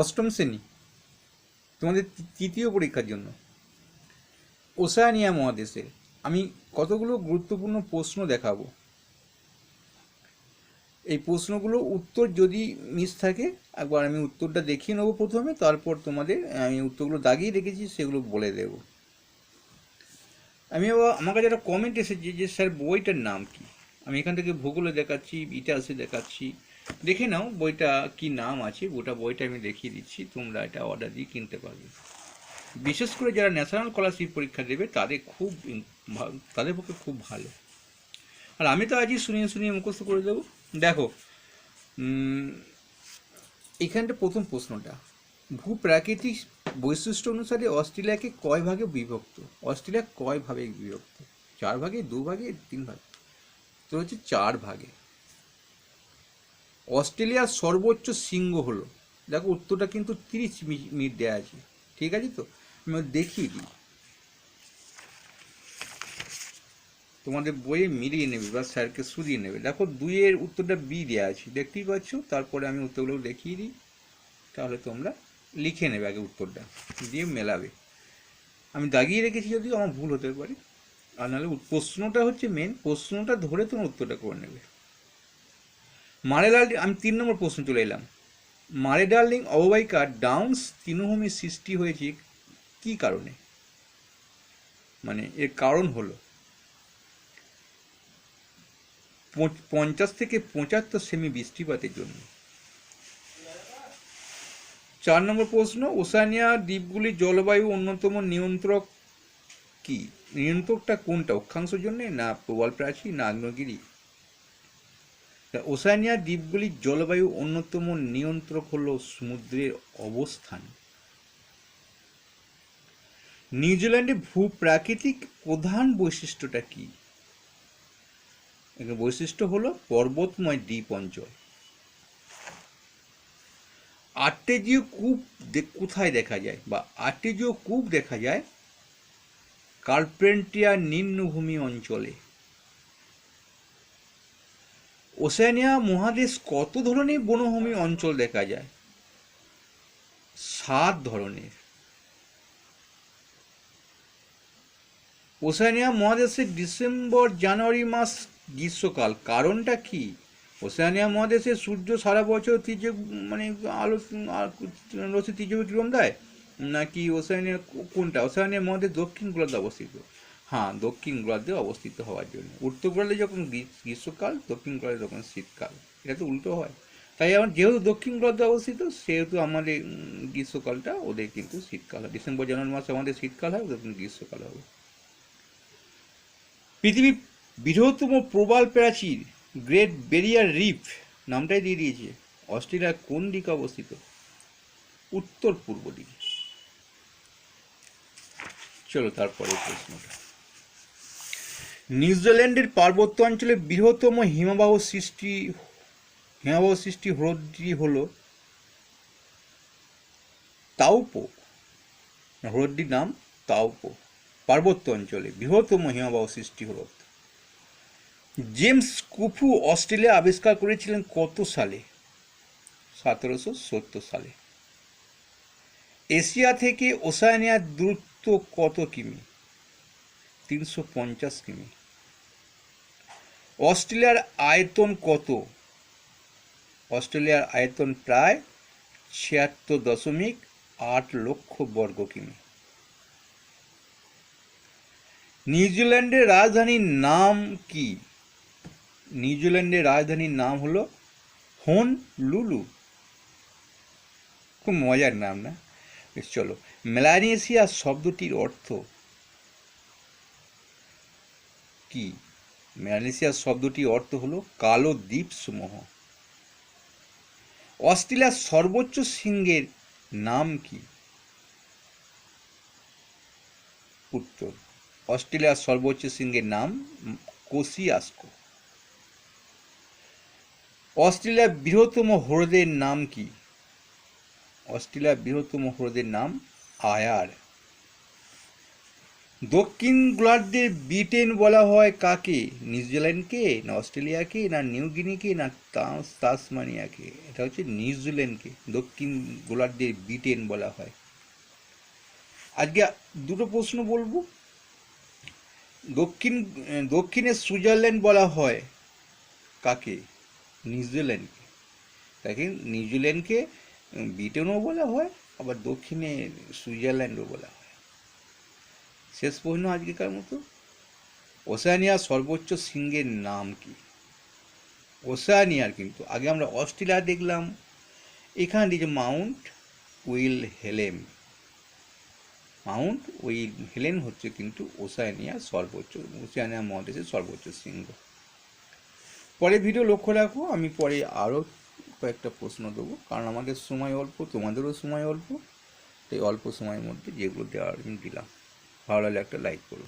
অষ্টম শ্রেণি, তোমাদের তৃতীয় পরীক্ষার জন্য। ওসানিয়া মহাদেশের আমি কতগুলো গুরুত্বপূর্ণ প্রশ্ন দেখাবো? এই প্রশ্নগুলো উত্তর যদি মিস থাকে, একবার আমি উত্তরটা দেখিয়ে নেব প্রথমে, তারপর তোমাদের আমি উত্তরগুলো দাগিয়ে রেখেছি, সেগুলো বলে দেব। আমি আবার, আমার কাছে একটা কমেন্ট এসেছে যে, স্যার, বইটার নাম কি? আমি এখান থেকে ভূগোলে দেখাচ্ছি, ইতিহাসে দেখাচ্ছি দেখে নাও বইটা কি নাম আছে, গোটা বইটা আমি দেখিয়ে দিচ্ছি, তোমরা এটা অর্ডার দিয়ে কিনতে পারবে। বিশেষ করে যারা ন্যাশনাল স্কলারশিপ পরীক্ষা দেবে, তাদের খুব তাদের পক্ষে খুব ভালো। আর আমি তো আজই শুনিয়ে শুনিয়ে মুখস্থ করে দেবো। দেখো এখানটা প্রথম প্রশ্নটা। ভূপ্রাকৃতিক বৈশিষ্ট্য অনুসারে অস্ট্রেলিয়াকে কয় ভাগে বিভক্ত? অস্ট্রেলিয়া কয় ভাগে বিভক্ত? চার ভাগে, দু ভাগে, তিন ভাগে? তো হচ্ছে চার ভাগে। অস্ট্রেলিয়ার সর্বোচ্চ শৃঙ্গ হলো। দেখো, উত্তরটা কিন্তু তিরিশ মিনিট দেওয়া আছে। ঠিক আছে তো? আমি দেখিয়ে দিই। তোমাদের বইয়ে মিলিয়ে নেবে, বা স্যারকে শুধিয়ে নেবে। দেখো, দুইয়ের উত্তরটা বি দেওয়া আছে। দেখতেই পাচ্ছ? তারপরে আমি উত্তরগুলো দেখিয়ে দিই। তাহলে তোমরা লিখে নেবে আগে উত্তরটা। দিয়ে মেলাবে। আমি দাগিয়ে রেখেছি যদিও, আমার ভুল হতে পারে। আর নাহলে প্রশ্নটা হচ্ছে মেন প্রশ্নটা ধরে তোমার উত্তরটা করে নেবে। মারেলাল আমি তিন নম্বর প্রশ্ন চলে এলাম। মারে ডার্লিং অববাহিকা ডাউন্স তৃণভূমি সৃষ্টি হয়েছে কি কারণে? মানে এর কারণ হলো। পঞ্চাশ থেকে পঁচাত্তর সেমি বৃষ্টিপাতের জন্য। চার নম্বর প্রশ্ন ওসানিয়া দ্বীপগুলির জলবায়ু অন্যতম নিয়ন্ত্রক কি? নিয়ন্ত্রকটা কোনটা? অক্ষাংশের জন্য না প্রবল প্রাচীর, না আগ্নেয়গিরি? তা ওসানিয়া দ্বীপগুলির জলবায়ু অন্যতম নিয়ন্ত্রক হলো সমুদ্রের অবস্থান। নিউজিল্যান্ডে ভূপ্রাকৃতিক প্রধান বৈশিষ্ট্যটা কি? বৈশিষ্ট্য হলো পর্বতময় দ্বীপ অঞ্চল। আর্টেজীয় কূপ কোথায় দেখা যায়? বা আর্টেজীয় কূপ দেখা যায় কার্পেন্টিয়ার নিম্নভূমি অঞ্চলে। ওশেনিয়া মহাদেশ কত ধরনের বনভূমি অঞ্চল দেখা যায়? সাত ধরনের। ওশেনিয়া মহাদেশে ডিসেম্বর, জানুয়ারি মাস গ্রীষ্মকাল। কারণটা কি? ওশেনিয়া মহাদেশে সূর্য সারা বছর তীর্য মানে আলো রশ্মি তীর্য কিরম দেয়? নাকি ওশেনিয়া কোনটা? ওশেনিয়া মহাদেশ দক্ষিণ গোলার্ধে অবস্থিত। হ্যাঁ দক্ষিণ গোলার্ধে অবস্থিত হওয়ার জন্য। উত্তর গোলার্ধে যখন গ্রীষ্মকাল, দক্ষিণ গোলার্ধে যখন শীতকাল। এটা তো উল্টো হয়। তাই আমার যেহেতু দক্ষিণ গোলার্ধে অবস্থিত, সেহেতু আমাদের গ্রীষ্মকালটা ওদের কিন্তু শীতকাল হয়। ডিসেম্বর, জানুয়ারি মাসে আমাদের শীতকাল হয়, ওদের কিন্তু গ্রীষ্মকাল হবে। পৃথিবীর বৃহত্তম প্রবাল প্রাচীর, গ্রেট বেরিয়ার রিফ নামটাই দিয়ে দিয়েছে। অস্ট্রেলিয়ার কোন দিকে অবস্থিত? উত্তর পূর্ব দিকে। চলো তারপরে প্রশ্নটা। নিউজিল্যান্ডের পার্বত্য অঞ্চলে বৃহত্তম হিমবাহ সৃষ্টি হিমবাহ সৃষ্টি হ্রদটি হল তাউপো হ্রদটির নাম তাউপো পার্বত্য অঞ্চলে বৃহত্তম হিমবাহ সৃষ্টি হ্রদ। জেমস কুফু অস্ট্রেলিয়া আবিষ্কার করেছিলেন কত সালে? সতেরোশো সত্তর সালে। এশিয়া থেকে ওসানিয়ার দূরত্ব কত কিমি? তিনশো পঞ্চাশ কিমি। অস্ট্রেলিয়ার আয়তন কত? অস্ট্রেলিয়ার আয়তন প্রায় ছিয়াত্তর দশমিক আট লক্ষ বর্গ কিমি। নিউজিল্যান্ডের রাজধানীর নাম কি? নিউজিল্যান্ডের রাজধানীর নাম হলো হন লুলু খুব মজার নাম না? চলো। মেলানেশিয়া শব্দটির অর্থ কি? মেলানেশিয়া শব্দটির অর্থ হলো কালো দ্বীপ সমূহ অস্ট্রেলিয়ার সর্বোচ্চ সিংহের নাম কি? উত্তর। অস্ট্রেলিয়ার সর্বোচ্চ সিংহের নাম কোসিয়াস্কো অস্ট্রেলিয়ার বৃহত্তম হ্রদের নাম কি? অস্ট্রেলিয়ার বৃহত্তম হ্রদের নাম আয়ার। দক্ষিণ গোলার্ধের ব্রিটেন বলা হয় কাকে? নিউজিল্যান্ডকে না অস্ট্রেলিয়াকে না নিউগিনিকে না তাস তাসমানিয়াকে? এটা হচ্ছে নিউজিল্যান্ডকে, দক্ষিণ গোলার্ধের ব্রিটেন বলা হয়। আজকে দুটো প্রশ্ন বলব। দক্ষিণ, দক্ষিণে সুইজারল্যান্ড বলা হয় কাকে? নিউজিল্যান্ডকে। দেখেন, নিউজিল্যান্ডকে ব্রিটেনও বলা হয়, আবার দক্ষিণে সুইজারল্যান্ডও বলা হয়। শেষ প্রশ্ন আজকেকার মতো। ওসানিয়ার সর্বোচ্চ সিংহের নাম কি? ওসানিয়ার কিন্তু, আগে আমরা অস্ট্রেলিয়া দেখলাম। এখানে দিয়েছে Mount Wilhelm Mount Wilhelm হচ্ছে কিন্তু ওসানিয়ার সর্বোচ্চ ওসানিয়া মহাদেশের সর্বোচ্চ শৃঙ্গ পরে ভিডিও লক্ষ্য রাখো, আমি পরে আরও কয়েকটা প্রশ্ন দেবো। কারণ আমাদের সময় অল্প, তোমাদেরও সময় অল্প, তাই অল্প সময়ের মধ্যে যেগুলো দেওয়ার আমি দিলাম। ভালো লাগলে একটা লাইক করো।